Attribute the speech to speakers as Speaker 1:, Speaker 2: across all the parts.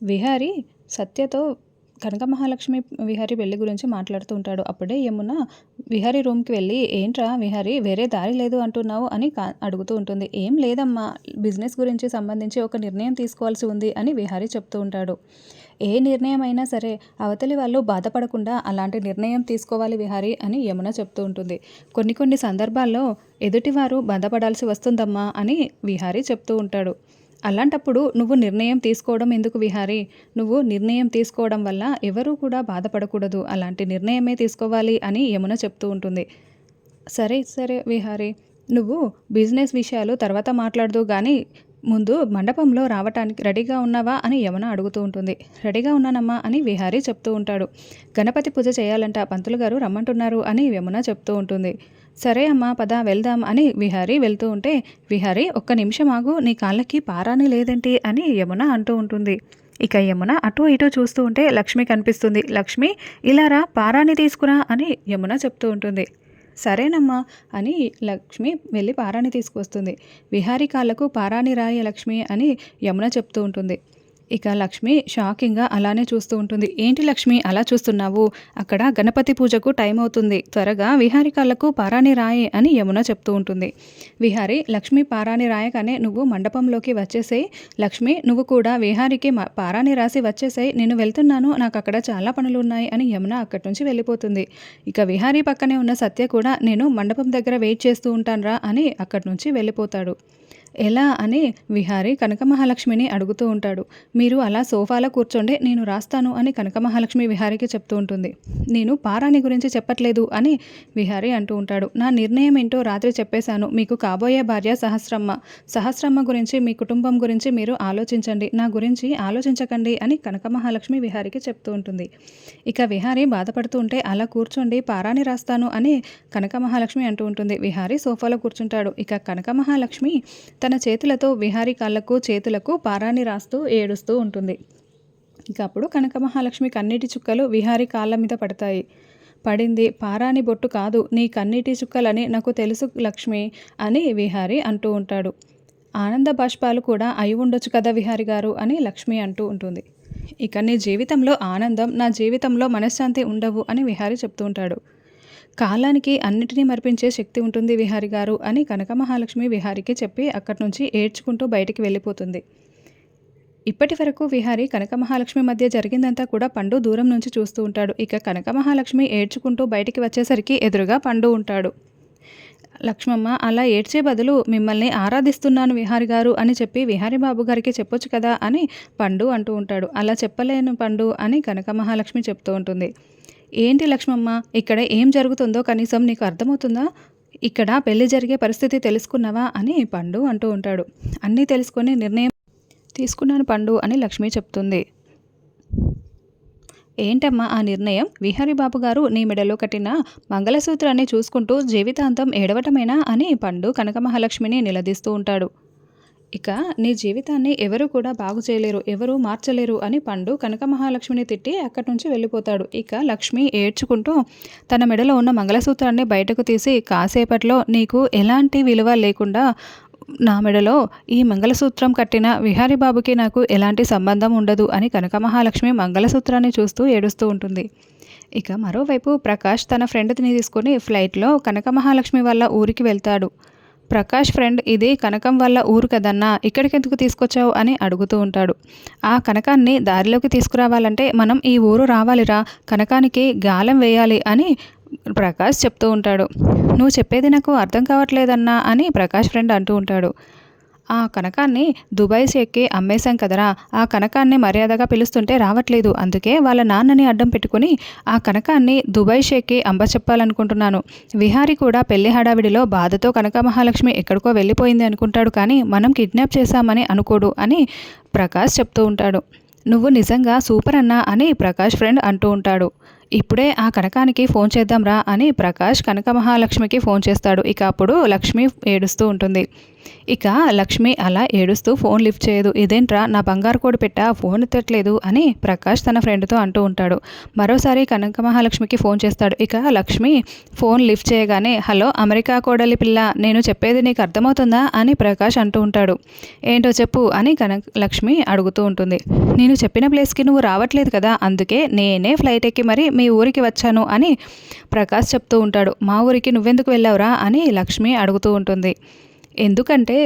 Speaker 1: విహారి సత్యతో కనక మహాలక్ష్మి విహారి పెళ్ళి గురించి మాట్లాడుతూ ఉంటాడు. అప్పుడే యమున విహారీ రూమ్కి వెళ్ళి ఏంట్రా విహారి వేరే దారి లేదు అంటున్నావు అని కా అడుగుతూ ఉంటుంది. ఏం లేదమ్మా బిజినెస్ గురించి సంబంధించి ఒక నిర్ణయం తీసుకోవాల్సి ఉంది అని విహారి చెప్తూ ఉంటాడు. ఏ నిర్ణయం అయినా సరే అవతలి వాళ్ళు బాధపడకుండా అలాంటి నిర్ణయం తీసుకోవాలి విహారి అని యమున చెప్తూ ఉంటుంది. కొన్ని కొన్ని సందర్భాల్లో ఎదుటివారు బాధపడాల్సి వస్తుందమ్మా అని విహారి చెప్తూ ఉంటాడు. అలాంటప్పుడు నువ్వు నిర్ణయం తీసుకోవడం ఎందుకు విహారి? నువ్వు నిర్ణయం తీసుకోవడం వల్ల ఎవరూ కూడా బాధపడకూడదు. అలాంటి నిర్ణయమే తీసుకోవాలి అని యమున చెప్తూ ఉంటుంది. సరే సరే విహారి. నువ్వు బిజినెస్ విషయాలు తర్వాత మాట్లాడదు కానీ ముందు మండపంలో రావటానికి రెడీగా ఉన్నావా అని యమున అడుగుతూ ఉంటుంది. రెడీగా ఉన్నానమ్మా అని విహారీ చెప్తూ ఉంటాడు. గణపతి పూజ చేయాలంట పంతులు గారు రమ్మంటున్నారు అని యమున చెప్తూ ఉంటుంది. సరే అమ్మా పద వెళ్దాం అని విహారీ వెళ్తూ ఉంటే విహారీ ఒక్క నిమిషం ఆగు నీ కాళ్ళకి పారాని లేదేంటి అని యమున అంటూ ఉంటుంది. ఇక యమున అటు ఇటు చూస్తూ ఉంటే లక్ష్మి కనిపిస్తుంది. లక్ష్మి ఇలా రా పారాని తీసుకురా అని యమున చెప్తూ ఉంటుంది. సరేనమ్మా అని లక్ష్మి వెళ్ళి పారాని తీసుకొస్తుంది. విహారీ కాళ్ళకు పారాని రాయ లక్ష్మి అని యమున చెప్తూ ఉంటుంది. ఇక లక్ష్మి షాకింగ్గా అలానే చూస్తూ ఉంటుంది. ఏంటి లక్ష్మి అలా చూస్తున్నావు? అక్కడ గణపతి పూజకు టైం అవుతుంది. త్వరగా విహారి కాళ్ళకు పారాని రాయి అని యమున చెప్తూ ఉంటుంది. విహారి లక్ష్మి పారాని రాయగానే నువ్వు మండపంలోకి వచ్చేసేయి. లక్ష్మి నువ్వు కూడా విహారికి పారాని రాసి వచ్చేసేయి. నేను వెళ్తున్నాను. నాకు అక్కడ చాలా పనులు ఉన్నాయి అని యమున అక్కడి నుంచి వెళ్ళిపోతుంది. ఇక విహారీ పక్కనే ఉన్న సత్య కూడా నేను మండపం దగ్గర వెయిట్ చేస్తూ ఉంటాను అని అక్కడి నుంచి వెళ్ళిపోతాడు. ఎలా అని విహారీ కనకమహాలక్ష్మిని అడుగుతూ ఉంటాడు. మీరు అలా సోఫాలో కూర్చోండి నేను రాస్తాను అని కనక మహాలక్ష్మి విహారీకి చెప్తూ ఉంటుంది. నేను పారాణి గురించి చెప్పట్లేదు అని విహారీ అంటూ ఉంటాడు. నా నిర్ణయం ఏంటో రాత్రి చెప్పేశాను. మీకు కాబోయే భార్య సహస్రమ్మ. సహస్రమ్మ గురించి మీ కుటుంబం గురించి మీరు ఆలోచించండి. నా గురించి ఆలోచించకండి అని కనక మహాలక్ష్మి విహారీకి చెప్తూ ఉంటుంది. ఇక విహారీ బాధపడుతూ ఉంటే అలా కూర్చోండి పారాణి రాస్తాను అని కనక మహాలక్ష్మి అంటూ ఉంటుంది. విహారీ సోఫాలో కూర్చుంటాడు. ఇక కనక మహాలక్ష్మి తన చేతులతో విహారీ కాళ్ళకు చేతులకు పారాని రాస్తూ ఏడుస్తూ ఉంటుంది. ఇక అప్పుడు కనక మహాలక్ష్మి కన్నీటి చుక్కలు విహారీ కాళ్ళ మీద పడతాయి. పడింది పారాని బొట్టు కాదు నీ కన్నీటి చుక్కలని నాకు తెలుసు లక్ష్మి అని విహారి అంటూ ఉంటాడు. ఆనంద బాష్పాలు కూడా అయి ఉండొచ్చు కదా విహారి గారు అని లక్ష్మి అంటూ ఉంటుంది. ఇక నీ జీవితంలో ఆనందం నా జీవితంలో మనశ్శాంతి ఉండవు అని విహారి చెప్తూ ఉంటాడు. కాలానికి అన్నిటినీ మర్పించే శక్తి ఉంటుంది విహారి గారు అని కనక మహాలక్ష్మి విహారికి చెప్పి అక్కడి నుంచి ఏడ్చుకుంటూ బయటికి వెళ్ళిపోతుంది. ఇప్పటి వరకు విహారి కనక మహాలక్ష్మి మధ్య జరిగిందంతా కూడా పండు దూరం నుంచి చూస్తూ ఉంటాడు. ఇక కనక మహాలక్ష్మి ఏడ్చుకుంటూ బయటికి వచ్చేసరికి ఎదురుగా పండు ఉంటాడు. లక్ష్మమ్మ అలా ఏడ్చే బదులు మిమ్మల్ని ఆరాధిస్తున్నాను విహారి గారు అని చెప్పి విహారి బాబు గారికి చెప్పొచ్చు కదా అని పండు అంటూ ఉంటాడు. అలా చెప్పలేను పండు అని కనక మహాలక్ష్మి చెప్తూ ఉంటుంది. ఏంటి లక్ష్మమ్మ? ఇక్కడ ఏం జరుగుతుందో కనీసం నీకు అర్థమవుతుందా? ఇక్కడ పెళ్ళి జరిగే పరిస్థితి తెలుసుకున్నావా అని పండు అంటూ ఉంటాడు. అన్నీ తెలుసుకొని నిర్ణయం తీసుకున్నాను పండు అని లక్ష్మి చెప్తుంది. ఏంటమ్మా ఆ నిర్ణయం? విహారీ బాబు గారు నీ మెడలో కట్టిన మంగళసూత్రాన్ని చూసుకుంటూ జీవితాంతం ఏడవటమేనా అని పండు కనకమహాలక్ష్మిని నిలదీస్తూ ఉంటాడు. ఇక నీ జీవితాన్ని ఎవరు కూడా బాగు చేయలేరు ఎవరు మార్చలేరు అని పండు కనక మహాలక్ష్మిని తిట్టి అక్కడి నుంచి వెళ్ళిపోతాడు. ఇక లక్ష్మి ఏడ్చుకుంటూ తన మెడలో ఉన్న మంగళసూత్రాన్ని బయటకు తీసి కాసేపట్లో నీకు ఎలాంటి విలువ లేకుండా నా మెడలో ఈ మంగళసూత్రం కట్టిన విహారీ బాబుకి నాకు ఎలాంటి సంబంధం ఉండదు అని కనక మహాలక్ష్మి మంగళసూత్రాన్ని చూస్తూ ఏడుస్తూ ఉంటుంది. ఇక మరోవైపు ప్రకాష్ తన ఫ్రెండ్ని తీసుకొని ఫ్లైట్లో కనక మహాలక్ష్మి వల్ల ఊరికి వెళ్తాడు. ప్రకాష్ ఫ్రెండ్ ఇది కనకం వల్ల ఊరు కదన్నా ఇక్కడికెందుకు తీసుకొచ్చావు అని అడుగుతూ ఉంటాడు. ఆ కనకాన్ని దారిలోకి తీసుకురావాలంటే మనం ఈ ఊరు రావాలిరా కనకానికి గాలం వేయాలి అని ప్రకాష్ చెప్తూ ఉంటాడు. నువ్వు చెప్పేది నాకు అర్థం కావట్లేదన్నా అని ప్రకాష్ ఫ్రెండ్ అంటూ ఉంటాడు. ఆ కనకాన్ని దుబాయ్ షేక్కి అమ్మేశాం కదరా. ఆ కనకాన్ని మర్యాదగా పిలుస్తుంటే రావట్లేదు. అందుకే వాళ్ళ నాన్నని అడ్డం పెట్టుకుని ఆ కనకాన్ని దుబాయ్ షేక్కి అంబ చెప్పాలనుకుంటున్నాను. విహారి కూడా పెళ్ళి హడావిడిలో బాధతో కనక మహాలక్ష్మి ఎక్కడికో వెళ్ళిపోయింది అనుకుంటాడు కానీ మనం కిడ్నాప్ చేశామని అనుకోడు అని ప్రకాష్ చెప్తూ ఉంటాడు. నువ్వు నిజంగా సూపర్ అన్నా అని ప్రకాష్ ఫ్రెండ్ అంటూ ఉంటాడు. ఇప్పుడే ఆ కనకానికి ఫోన్ చేద్దాంరా అని ప్రకాష్ కనక మహాలక్ష్మికి ఫోన్ చేస్తాడు. ఇక అప్పుడు లక్ష్మి ఏడుస్తూ ఉంటుంది. ఇక లక్ష్మి అలా ఏడుస్తూ ఫోన్ లిఫ్ట్ చేయదు. ఇదేంట్రా నా బంగారు కోడి పెట్ట ఫోన్ ఎత్తట్లేదు అని ప్రకాష్ తన ఫ్రెండ్తో అంటూ ఉంటాడు. మరోసారి కనక మహాలక్ష్మికి ఫోన్ చేస్తాడు. ఇక లక్ష్మి ఫోన్ లిఫ్ట్ చేయగానే హలో అమెరికా కోడలి పిల్ల నేను చెప్పేది నీకు అర్థమవుతుందా? అని ప్రకాష్ అంటూ ఉంటాడు. ఏంటో చెప్పు అని కనక లక్ష్మి అడుగుతూ ఉంటుంది. నేను చెప్పిన ప్లేస్కి నువ్వు రావట్లేదు కదా అందుకే నేనే ఫ్లైట్ ఎక్కి మరి మీ ఊరికి వచ్చాను అని ప్రకాష్ చెప్తూ ఉంటాడు. మా ఊరికి నువ్వెందుకు వెళ్ళావురా అని లక్ష్మి అడుగుతూ ఉంటుంది. ఎందుకంటే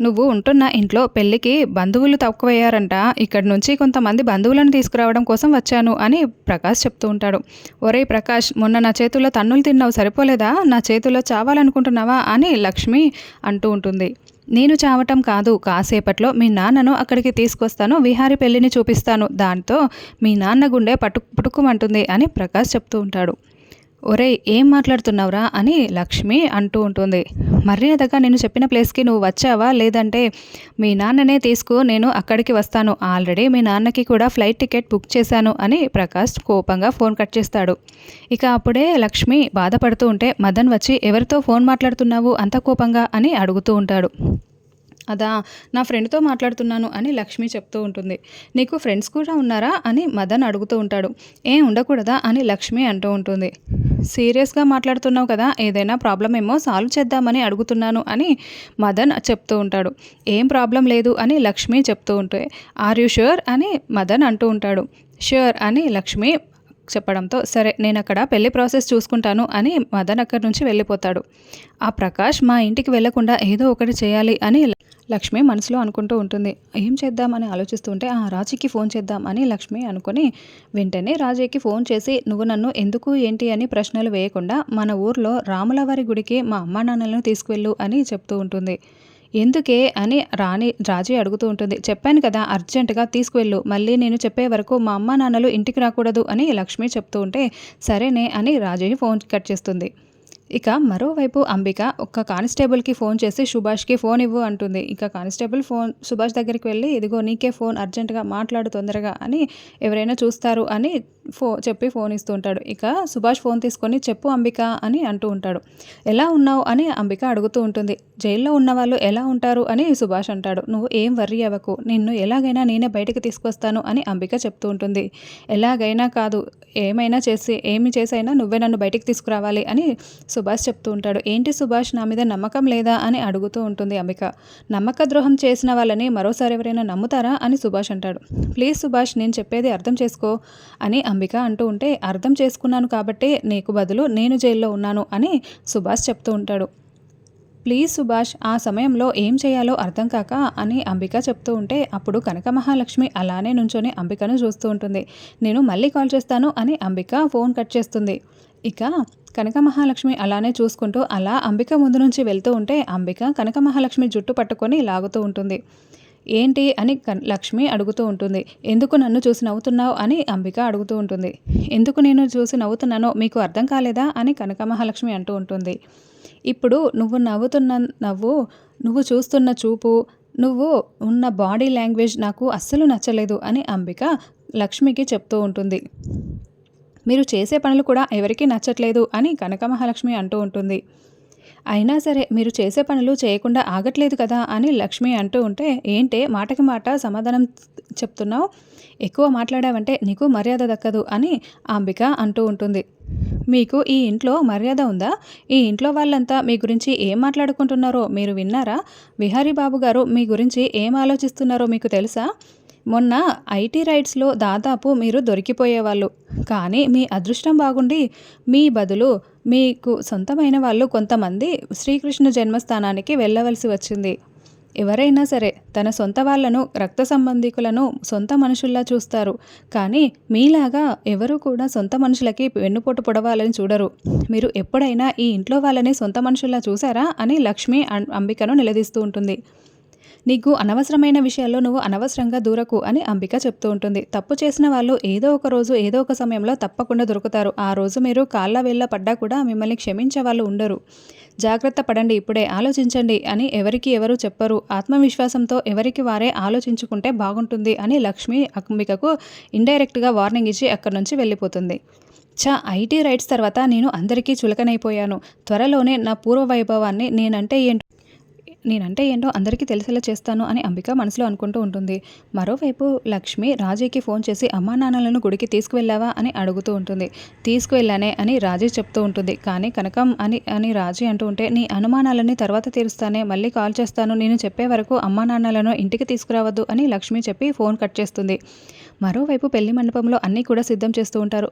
Speaker 1: నువ్వు ఉంటున్న ఇంట్లో పెళ్ళికి బంధువులు తక్కువయ్యారంట. ఇక్కడి నుంచి కొంతమంది బంధువులను తీసుకురావడం కోసం వచ్చాను అని ప్రకాష్ చెప్తూ ఉంటాడు. ఒరే ప్రకాష్ మొన్న నా చేతుల్లో తన్నులు తిన్నావు సరిపోలేదా? నా చేతుల్లో చావాలనుకుంటున్నావా? అని లక్ష్మి అంటూ ఉంటుంది. నేను చావటం కాదు కాసేపట్లో మీ నాన్నను అక్కడికి తీసుకొస్తాను విహారి పెళ్ళిని చూపిస్తాను. దాంతో మీ నాన్న గుండె పట్టు పుట్టుకుమంటుంది అని ప్రకాష్ చెప్తూ ఉంటాడు. ఒరే ఏం మాట్లాడుతున్నావురా అని లక్ష్మి అంటూ ఉంటుంది. మర్యాదగా నేను చెప్పిన ప్లేస్కి నువ్వు వచ్చావా? లేదంటే మీ నాన్ననే తీసుకు నేను అక్కడికి వస్తాను. ఆల్రెడీ మీ నాన్నకి కూడా ఫ్లైట్ టికెట్ బుక్ చేశాను అని ప్రకాష్ కోపంగా ఫోన్ కట్ చేస్తాడు. ఇక అప్పుడే లక్ష్మి బాధపడుతూ ఉంటే మదన్ వచ్చి ఎవరితో ఫోన్ మాట్లాడుతున్నావు? అంత కోపంగా? అని అడుగుతూ ఉంటాడు. అదా నా ఫ్రెండ్తో మాట్లాడుతున్నాను అని లక్ష్మి చెప్తూ ఉంటుంది. నీకు ఫ్రెండ్స్ కూడా ఉన్నారా అని మదన్ అడుగుతూ ఉంటాడు. ఏం ఉండకూడదా అని లక్ష్మి అంటూ ఉంటుంది. సీరియస్గా మాట్లాడుతున్నావు కదా ఏదైనా ప్రాబ్లం ఏమో సాల్వ్ చేద్దామని అడుగుతున్నాను అని మదన్ చెప్తూ ఉంటాడు. ఏం ప్రాబ్లం లేదు అని లక్ష్మి చెప్తూ ఉంటే ఆర్ యూ ష్యూర్? అని మదన్ అంటూ ఉంటాడు. ష్యూర్ అని లక్ష్మి చెప్పడంతో సరే నేను అక్కడ పెళ్ళి ప్రాసెస్ చూసుకుంటాను అని మదన్ అక్కడి నుంచి వెళ్ళిపోతాడు. ఆ ప్రకాష్ మా ఇంటికి వెళ్ళకుండా ఏదో ఒకటి చేయాలి అని లక్ష్మి మనసులో అనుకుంటూ ఉంటుంది. ఏం చేద్దామని ఆలోచిస్తుంటే ఆ రాజీకి ఫోన్ చేద్దాం అని లక్ష్మి అనుకుని వెంటనే రాజీకి ఫోన్ చేసి నువ్వు నన్ను ఎందుకు ఏంటి అని ప్రశ్నలు వేయకుండా మన ఊర్లో రాములవారి గుడికి మా అమ్మా నాన్నలను తీసుకువెళ్ళు అని చెప్తూ ఉంటుంది. ఎందుకే అని రాణి రాజీ అడుగుతూ ఉంటుంది. చెప్పాను కదా అర్జెంటుగా తీసుకువెళ్ళు. మళ్ళీ నేను చెప్పే వరకు మా అమ్మ నాన్నలు ఇంటికి రాకూడదు అని లక్ష్మి చెప్తూ ఉంటే సరేనే అని రాజీ ఫోన్ కట్ చేస్తుంది. ఇక మరోవైపు అంబిక ఒక్క కానిస్టేబుల్కి ఫోన్ చేసి సుభాష్కి ఫోన్ ఇవ్వు అంటుంది. ఇక కానిస్టేబుల్ ఫోన్ సుభాష్ దగ్గరికి వెళ్ళి ఇదిగో నీకే ఫోన్ అర్జెంటుగా మాట్లాడు తొందరగా అని ఎవరైనా చూస్తారు అని ఫో చెప్పి ఫోన్ ఇస్తూ ఉంటాడు ఇక సుభాష్ ఫోన్ తీసుకొని చెప్పు అంబిక అని అంటూ ఉంటాడు. ఎలా ఉన్నావు? అని అంబిక అడుగుతూ ఉంటుంది. జైల్లో ఉన్నవాళ్ళు ఎలా ఉంటారు? అని సుభాష్ అంటాడు. నువ్వు ఏం వర్రీ అవ్వకు. నిన్ను ఎలాగైనా నేనే బయటకు తీసుకొస్తాను అని అంబిక చెప్తూ ఉంటుంది. ఎలాగైనా కాదు. ఏమైనా చేసి ఏమి చేసైనా నువ్వే నన్ను బయటకు తీసుకురావాలి అని సుభాష్ చెప్తూ ఉంటాడు ఏంటి సుభాష్ నా మీద నమ్మకం లేదా? అని అడుగుతూ ఉంటుంది అంబిక. నమ్మక ద్రోహం చేసిన వాళ్ళని మరోసారి ఎవరైనా నమ్ముతారా? అని సుభాష్ అంటాడు. ప్లీజ్ సుభాష్ నేను చెప్పేది అర్థం చేసుకో అని అంబిక అంటూ ఉంటే అర్థం చేసుకున్నాను కాబట్టి నీకు బదులు నేను జైల్లో ఉన్నాను అని సుభాష్ చెప్తూ ఉంటాడు. ప్లీజ్ సుభాష్ ఆ సమయంలో ఏం చేయాలో అర్థం కాక అని అంబిక చెప్తూ ఉంటే అప్పుడు కనక మహాలక్ష్మి అలానే నుంచొని అంబికను చూస్తూ ఉంటుంది. నేను మళ్ళీ కాల్ చేస్తాను అని అంబిక ఫోన్ కట్ చేస్తుంది. ఇక కనక మహాలక్ష్మి అలానే చూసుకుంటూ అలా అంబిక ముందు నుంచి వెళ్తూ ఉంటే అంబిక కనక మహాలక్ష్మి జుట్టు పట్టుకొని లాగుతూ ఉంటుంది. ఏంటి అని లక్ష్మి అడుగుతూ ఉంటుంది. ఎందుకు నన్ను చూసి నవ్వుతున్నావు అని అంబిక అడుగుతూ ఉంటుంది. ఎందుకు నేను చూసి నవ్వుతున్నానో మీకు అర్థం కాలేదా అని కనక మహాలక్ష్మి అంటూ ఉంటుంది. ఇప్పుడు నువ్వు నవ్వుతున్న నవ్వు నువ్వు చూస్తున్న చూపు నువ్వు ఉన్న బాడీ లాంగ్వేజ్ నాకు అస్సలు నచ్చలేదు అని అంబిక లక్ష్మికి చెప్తూ ఉంటుంది. మీరు చేసే పనులు కూడా ఎవరికీ నచ్చట్లేదు అని కనక మహాలక్ష్మి అంటూ ఉంటుంది. అయినా సరే మీరు చేసే పనులు చేయకుండా ఆగట్లేదు కదా అని లక్ష్మి అంటూ ఉంటే ఏంటే మాటకి మాట సమాధానం చెప్తున్నావు? ఎక్కువ మాట్లాడావంటే నీకు మర్యాద దక్కదు అని అంబిక అంటూ ఉంటుంది. మీకు ఈ ఇంట్లో మర్యాద ఉందా? ఈ ఇంట్లో వాళ్ళంతా మీ గురించి ఏం మాట్లాడుకుంటున్నారో మీరు విన్నారా? విహారీ బాబు గారు మీ గురించి ఏం ఆలోచిస్తున్నారో మీకు తెలుసా? మొన్న ఐటీ రైడ్స్లో దాదాపు మీరు దొరికిపోయేవాళ్ళు. కానీ మీ అదృష్టం బాగుండి మీ బదులు మీకు సొంతమైన వాళ్ళు కొంతమంది శ్రీకృష్ణ జన్మస్థానానికి వెళ్ళవలసి వచ్చింది. ఎవరైనా సరే తన సొంత వాళ్ళను రక్త సంబంధికులను సొంత మనుషుల్లా చూస్తారు. కానీ మీలాగా ఎవరు కూడా సొంత మనుషులకి వెన్నుపోటు పొడవాలని చూడరు. మీరు ఎప్పుడైనా ఈ ఇంట్లో వాళ్ళని సొంత మనుషుల్లా చూసారా అని లక్ష్మి అంబికను నిలదీస్తూ ఉంటుంది. నీకు అనవసరమైన విషయాల్లో నువ్వు అనవసరంగా దూరకు అని అంబిక చెప్తూ ఉంటుంది. తప్పు చేసిన వాళ్ళు ఏదో ఒక రోజు ఏదో ఒక సమయంలో తప్పకుండా దొరుకుతారు. ఆ రోజు మీరు కాళ్ళ వేళ్ళ పడ్డా కూడా మిమ్మల్ని క్షమించే వాళ్ళు ఉండరు. జాగ్రత్త పడండి ఇప్పుడే ఆలోచించండి అని ఎవరికి ఎవరు చెప్పరు. ఆత్మవిశ్వాసంతో ఎవరికి వారే ఆలోచించుకుంటే బాగుంటుంది అని లక్ష్మి అంబికకు ఇండైరెక్ట్గా వార్నింగ్ ఇచ్చి అక్కడి నుంచి వెళ్ళిపోతుంది. చా ఐటీ రైట్స్ తర్వాత నేను అందరికీ చులకనైపోయాను. త్వరలోనే నా పూర్వ వైభవాన్ని నేనంటే ఏంటో నేనంటే ఏంటో అందరికీ తెలిసేలా చేస్తాను అని అంబిక మనసులో అనుకుంటూ ఉంటుంది. మరోవైపు లక్ష్మి రాజీకి ఫోన్ చేసి అమ్మా నాన్నలను గుడికి తీసుకువెళ్ళావా? అని అడుగుతూ ఉంటుంది. తీసుకువెళ్ళానే అని రాజీ చెప్తూ ఉంటుంది. కానీ కనకం అని అని రాజీ అంటూ ఉంటే నీ అనుమానాలన్నీ తర్వాత తీరుస్తానే మళ్ళీ కాల్ చేస్తాను. నేను చెప్పే వరకు అమ్మా నాన్నలను ఇంటికి తీసుకురావద్దు అని లక్ష్మి చెప్పి ఫోన్ కట్ చేస్తుంది. మరోవైపు పెళ్ళి మండపంలో అన్నీ కూడా సిద్ధం చేస్తూ ఉంటారు.